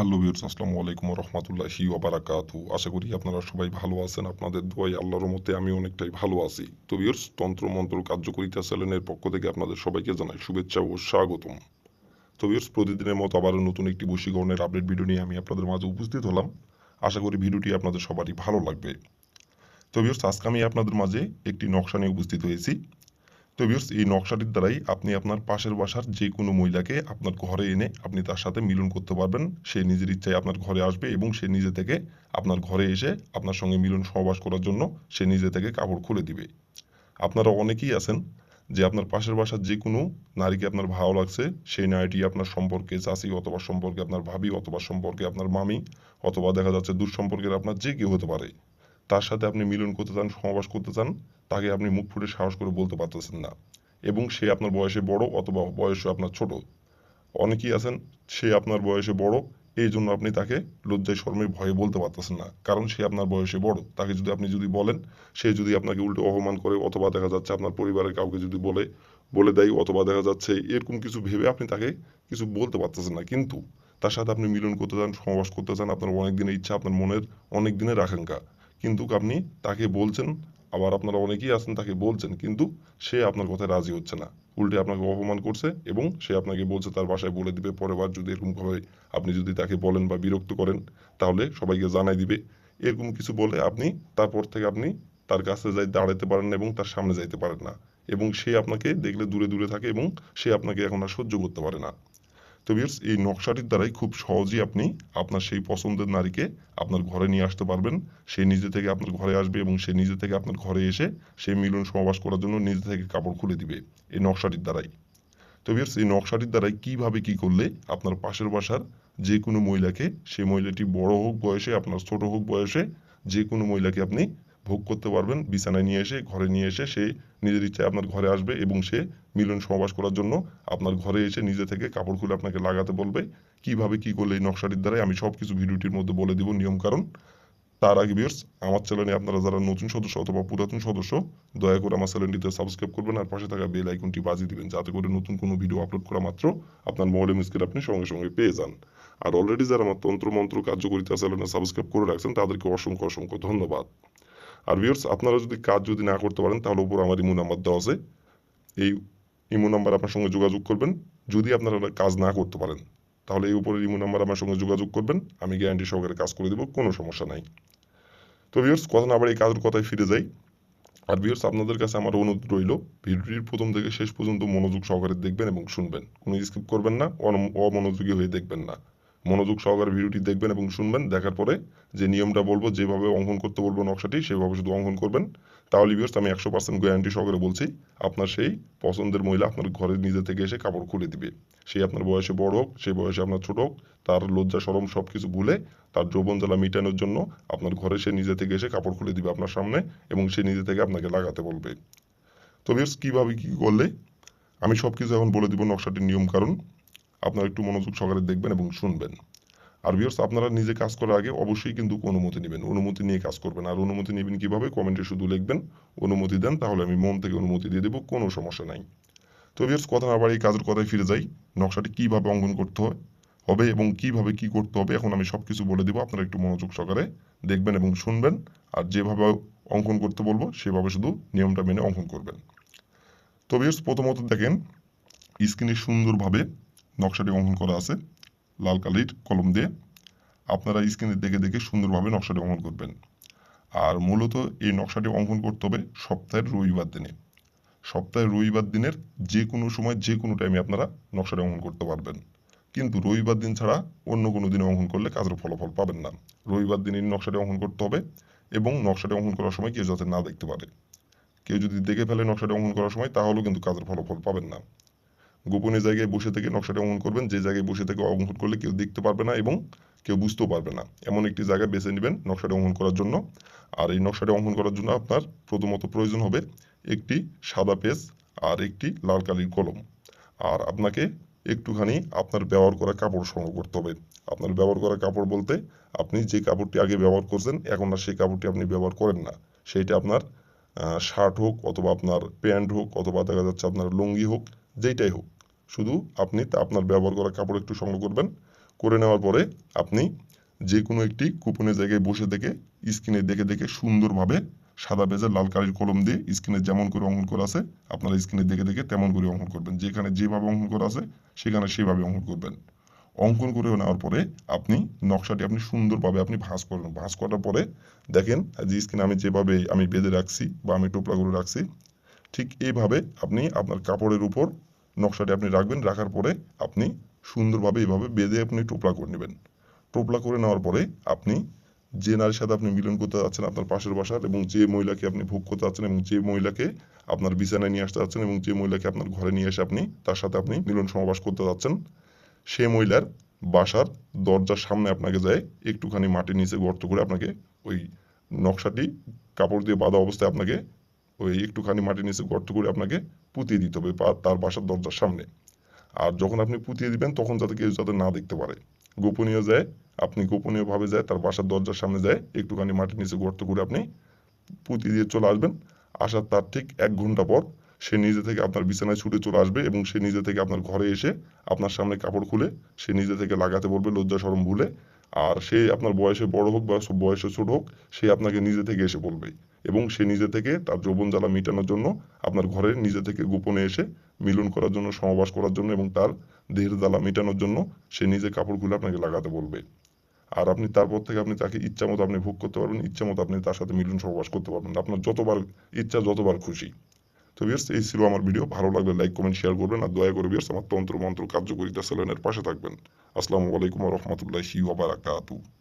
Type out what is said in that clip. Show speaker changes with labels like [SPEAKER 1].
[SPEAKER 1] Hello viewers আসসালামু আলাইকুম রহমতুল্লাহি ওবারাকাতু আশা করি আপনারা সবাই ভালো আছেন, আপনাদের দোয়াই আল্লাহর মতে আমি অনেকটাই ভালো আছি। তো ভিউর্স তন্ত্র মন্ত্র কার্যকরিতা চ্যানেলের পক্ষ থেকে আপনাদের সবাইকে জানাই শুভেচ্ছা ও স্বাগতম। তো ভিউর্স প্রতিদিনের মতো আবারও নতুন একটি বশীকরণের আপডেট ভিডিও নিয়ে আমি আপনাদের মাঝে উপস্থিত হলাম। আশা করি ভিডিওটি আপনাদের সবারই ভালো লাগবে। তো ভিউর্স আজকে আমি আপনাদের মাঝে একটি নকশা নিয়ে উপস্থিত হয়েছি। তো ভিউর্স এই নকশাটির দ্বারাই আপনি আপনার পাশের বাসার যে কোনো মহিলাকে আপনার ঘরে এনে আপনি তার সাথে মিলন করতে পারবেন। সে নিজের ইচ্ছায় আপনার ঘরে আসবে এবং সে নিজে থেকে আপনার ঘরে এসে আপনার সঙ্গে মিলন সহবাস করার জন্য সে নিজে থেকে কাপড় খুলে দিবে। আপনারা অনেকেই আছেন যে আপনার পাশের বাসার যে কোনো নারীকে আপনার ভালো লাগছে, সেই নারীটি আপনার সম্পর্কে চাষি অথবা সম্পর্কে আপনার ভাবি অথবা সম্পর্কে আপনার মামি অথবা দেখা যাচ্ছে দুঃসম্পর্কের আপনার যে কেউ হতে পারে। তার সাথে আপনি মিলন করতে চান সহবাস করতে চান, তাকে আপনি মুখ ফুটে সাহস করে বলতে পারতেছেন না। এবং সে আপনার বয়সে বড় অথবা বয়সে আপনার ছোট। অনেকেই আছেন, সে আপনার বয়সে বড়, এই জন্য আপনি তাকে লজ্জায় শর্মে ভয়ে বলতে পারতেছেন না। কারণ সে আপনার বয়সে বড়। তাকে যদি আপনি যদি বলেন, সে যদি আপনাকে উল্টো অপমান করে অথবা দেখা যাচ্ছে আপনার পরিবারের কাউকে যদি বলে বলে দেয় অথবা দেখা যাচ্ছে এরকম কিছু ভেবে আপনি তাকে কিছু বলতে পারতেছেন না। কিন্তু তার সাথে আপনি মিলন করতে চান সমাবাস করতে চান, আপনার অনেক দিনের ইচ্ছা, আপনার মনের অনেক দিনের আকাঙ্ক্ষা। কিন্তু আপনি তাকে বলছেন, আবার আপনারা অনেকেই আছেন তাকে বলছেন, কিন্তু সে আপনার কথায় রাজি হচ্ছে না। উল্টে আপনাকে অপমান করছে এবং সে আপনাকে বলছে তার বাসায় বলে দিবে, পরের বার যদি এরকমভাবে আপনি যদি তাকে বলেন বা বিরক্ত করেন, তাহলে সবাইকে জানাই দিবে। এরকম কিছু বলে আপনি তারপর থেকে আপনি তার কাছে যাই দাঁড়াতে পারেন না এবং তার সামনে যাইতে পারেন না। এবং সে আপনাকে দেখলে দূরে দূরে থাকে এবং সে আপনাকে এখন আর সহ্য করতে পারে না। তো এই নকশাটির দ্বারাই খুব সহজেই আপনি আপনার সেই পছন্দের নারীকে আপনার ঘরে নিয়ে আসতে পারবেন। সে নিজে থেকে আপনার ঘরে আসবে এবং সে নিজে থেকে আপনার ঘরে এসে সেই মিলন সমাবাস করার জন্য নিজে থেকে কাপড় খুলে দিবে এই নকশাটির দ্বারাই। তো ভিউয়ার্স এই নকশাটির দ্বারাই কীভাবে কি করলে আপনার পাশের বাসার যে কোনো মহিলাকে সেই মহিলাটি বড় হোক বয়সে, আপনার ছোট হোক বয়সে যে কোনো মহিলাকে আপনি ভোগ করতে পারবেন, বিছানায় নিয়ে এসে, ঘরে নিয়ে এসে সে নিজের ইচ্ছায় আপনার ঘরে আসবে এবং সে মিলন সমাবাস করার জন্য আপনার ঘরে এসে নিজে থেকে কাপড় খুলে আপনাকে লাগাতে বলবে। কীভাবে কি করলে এই নকশাটির দ্বারাই আমি সব কিছু ভিডিওটির মধ্যে বলে দিব নিয়ম কারণ। তার আগে বিয়ার্স আমার চ্যানেলে আপনারা যারা নতুন সদস্য অথবা পুরাতন সদস্য, দয়া করে আমার চ্যানেলটিতে সাবস্ক্রাইব করবেন আর পাশে থাকা বেল আইকনটি বাজিয়ে দিবেন যাতে করে নতুন কোনো ভিডিও আপলোড করা মাত্র আপনার মোবাইলে মিসকে আপনি সঙ্গে সঙ্গে পেয়ে যান। আর অলরেডি যারা আমার তন্ত্র মন্ত্র কার্যকরিতা চ্যানেলে সাবস্ক্রাইব করে রাখছেন, তাদেরকে অসংখ্য অসংখ্য ধন্যবাদ। আর ভিউয়ার্স আপনারা যদি কাজ যদি না করতে পারেন, তাহলে উপর আমার ইমো নাম্বার দেওয়া আছে। এই ইমো নাম্বার আপনার সঙ্গে যোগাযোগ করবেন। যদি আপনারা কাজ না করতে পারেন, তাহলে এই উপরের ইমো নাম্বার আমার সঙ্গে যোগাযোগ করবেন। আমি গ্যারান্টি সহকারে কাজ করে দেবো, কোনো সমস্যা নাই। তো ভিউয়ার্স কথা না আবার এই কাজের কথায় ফিরে যাই। আর ভিউয়ার্স আপনাদের কাছে আমার অনুরোধ রইল, ভিডিওটির প্রথম থেকে শেষ পর্যন্ত মনোযোগ সহকারে দেখবেন এবং শুনবেন। কোনো স্কিপ করবেন না অমনোযোগী হয়ে দেখবেন না। মনোযোগ সহকারে ভিডিওটি দেখবেন এবং শুনবেন। দেখার পরে যে নিয়মটা বলব, যেভাবে অঙ্কন করতে বলব নকশাটি, সেভাবে শুধু অঙ্কন করবেন। তাহলে ভিউয়ার্স আমি একশো পার্সেন্ট গ্যারান্টি সহকারে বলছি, আপনার সেই পছন্দের মহিলা আপনার ঘরে নিজে থেকে এসে কাপড় খুলে দিবে। সে আপনার বয়সে বড় হোক সেই বয়সে আপনার ছোট হোক, তার লজ্জা, সরম সব কিছু ভুলে তার যৌবন জ্বালা মেটানোর জন্য আপনার ঘরে সে নিজে থেকে এসে কাপড় খুলে দিবে আপনার সামনে এবং সে নিজে থেকে আপনাকে লাগাতে বলবে। তো ভিউয়ার্স কীভাবে কী করলে? আমি সব কিছু এখন বলে দিব নকশাটির নিয়ম কারণ। আপনারা একটু মনোযোগ সহকারে দেখবেন এবং শুনবেন। আর ভিউয়ার্স আপনারা নিজে কাজ করার আগে অবশ্যই কিন্তু অনুমতি নেবেন। অনুমতি নিয়ে কাজ করবেন। আর অনুমতি নেবেন কীভাবে? কমেন্টে শুধু লিখবেন, অনুমতি দেন, তাহলে আমি মন থেকে অনুমতি দিয়ে দেবো, কোনো সমস্যা নাই। তো ভিউয়ার্স কথা না বাড়ি কাজের কথায় ফিরে যাই। নকশাটি কীভাবে অঙ্কন করতে হয়, হবে এবং কীভাবে কি করতে হবে, এখন আমি সব কিছু বলে দেবো। আপনারা একটু মনোযোগ সহকারে দেখবেন এবং শুনবেন। আর যেভাবে অঙ্কন করতে বলব, সেভাবে শুধু নিয়মটা মেনে অঙ্কন করবেন। তো ভিউয়ার্স প্রথমত দেখেন স্ক্রিনে সুন্দরভাবে নকশাটি অঙ্কন করা আছে। লাল কালির কলম দিয়ে আপনারা স্ক্রিনে দেখে দেখে সুন্দরভাবে নকশাটি অঙ্কন করবেন। আর মূলত এই নকশাটি অঙ্কন করতে হবে সপ্তাহের রবিবার দিনে। সপ্তাহের রবিবার দিনের যে কোনো সময় যে কোনো টাইমে আপনারা নকশাটি অঙ্কন করতে পারবেন। কিন্তু রবিবার দিন ছাড়া অন্য কোনো দিনে অঙ্কন করলে কাজের ফলাফল পাবেন না। রবিবার দিনই নকশাটি অঙ্কন করতে হবে এবং নকশাটি অঙ্কন করার সময় কেউ যাতে না দেখতে পারে। কেউ যদি দেখে ফেলে নকশাটি অঙ্কন করার সময়, তাহলেও কিন্তু কাজের ফলাফল পাবেন না। গোপনীয় জায়গায় বসে থেকে নকশাটা অঙ্কন করবেন। যে জায়গায় বসে থেকে অঙ্কন করলে কেউ দেখতে পারবে না এবং কেউ বুঝতেও পারবে না। এমন একটি জায়গা বেছে নেবেন নকশাটা অঙ্কন করার জন্য। আর এই নকশাটা অঙ্কন করার জন্য আপনার প্রথমত প্রয়োজন হবে একটি সাদা পেজ আর একটি লাল কালির কলম। আর আপনাকে একটুখানি আপনার ব্যবহার করা কাপড় সংগ্রহ করতে হবে। আপনার ব্যবহার করা কাপড় বলতে আপনি যে কাপড়টি আগে ব্যবহার করছেন, এখন আর সেই কাপড়টি আপনি ব্যবহার করেন না। সেইটা আপনার শার্ট হোক অথবা আপনার প্যান্ট হোক অথবা দেখা যাচ্ছে আপনার লুঙ্গি হোক, যেইটাই হোক। শুধু আপনি আপনার ব্যবহার করা কাপড় একটু সংগ্রহ করবেন। করে নেওয়ার পরে আপনি যে কোনো একটি কুপনের জায়গায় বসে থেকে স্ক্রিনে দেখে দেখে সুন্দরভাবে সাদা পেজের লাল কালির কলম দিয়ে স্ক্রিনে যেমন করে অঙ্কন করা আছে, আপনারা স্ক্রিনে দেখে দেখে তেমন করে অঙ্কন করবেন। যেখানে যেভাবে অঙ্কন করা আছে, সেখানে সেভাবে অঙ্কন করবেন। অঙ্কন করে নেওয়ার পরে আপনি নকশাটি আপনি সুন্দরভাবে আপনি ভাঁজ করবেন ভাঁজ করার পরে দেখেন যে স্ক্রিনে আমি যেভাবে আমি বেঁধে রাখছি বা আমি টোপলা করে রাখছি, ঠিক এইভাবে আপনি আপনার কাপড়ের উপর নকশাটি আপনি রাখবেন, রাখার পরে আপনি সুন্দরভাবে এইভাবে বেঁধে আপনি টোপলা করে নেবেন। টোপলা করে নেওয়ার পরে আপনি যে নারীর সাথে আপনি মিলন করতে যাচ্ছেন আপনার পাশের বাসার এবং যে মহিলাকে আপনি ভোগ করতে যাচ্ছেন এবং যে মহিলাকে আপনার বিছানায় নিয়ে আসতে যাচ্ছেন এবং যে মহিলাকে আপনার ঘরে নিয়ে এসে আপনি তার সাথে আপনি মিলন সমাবাস করতে যাচ্ছেন, সে মহিলার বাসার দরজার সামনে আপনাকে যায় একটুখানি মাটির নিচে গর্ত করে আপনাকে ওই নকশাটি কাপড় দিয়ে বাঁধা অবস্থায় আপনাকে ওই একটুখানি মাটির নিচে গর্ত করে আপনাকে পুঁতিয়ে দিতে হবে তার বাসার দরজার সামনে। আর যখন আপনি পুঁতিয়ে দিবেন, তখন যাতে কেউ যাতে না দেখতে পারে। গোপনীয় যায়, আপনি গোপনীয়ভাবে যায়, তার বাসার দরজার সামনে যায়, একটুখানি মাটির নিচে গর্ত করে আপনি পুঁতি দিয়ে চলে আসবেন। আসার তার ঠিক এক ঘণ্টা পর সে নিজে থেকে আপনার বিছানায় ছুটে চলে আসবে এবং সে নিজে থেকে আপনার ঘরে এসে আপনার সামনে কাপড় খুলে সে নিজে থেকে লাগাতে বলবে লজ্জা সরম ভুলে আর সে আপনার বয়সে বড় হোক বা বয়সে ছোট হোক, সে আপনাকে নিজে থেকে এসে বলবে। এবং সে নিজে থেকে তার যৌবন জ্বালা মেটানোর জন্য আপনার ঘরে নিজে থেকে গোপনে এসে মিলন করার জন্য, সমাবাস করার জন্য এবং তার দেহের জ্বালা মেটানোর জন্য সে নিজে কাপড় খুলে আপনাকে লাগাতে বলবে। আর আপনি তারপর থেকে আপনি তাকে ইচ্ছা মতো আপনি ভোগ করতে পারবেন, ইচ্ছা মতো আপনি তার সাথে মিলন সহবাস করতে পারবেন। আপনার যতবার ইচ্ছা, যতবার খুশি। তো বিয়ার্স এই ছিল আমার ভিডিও ভালো লাগলে লাইক কমেন্ট শেয়ার করবেন আর দয়া করে বিয়ার্স আমার তন্ত্র মন্ত্র কার্যকরিতা সেলেনের পাশে থাকবেন। আসসালামু আলাইকুম রহমতুল্লাহি ওয়া বারাকাতুহু।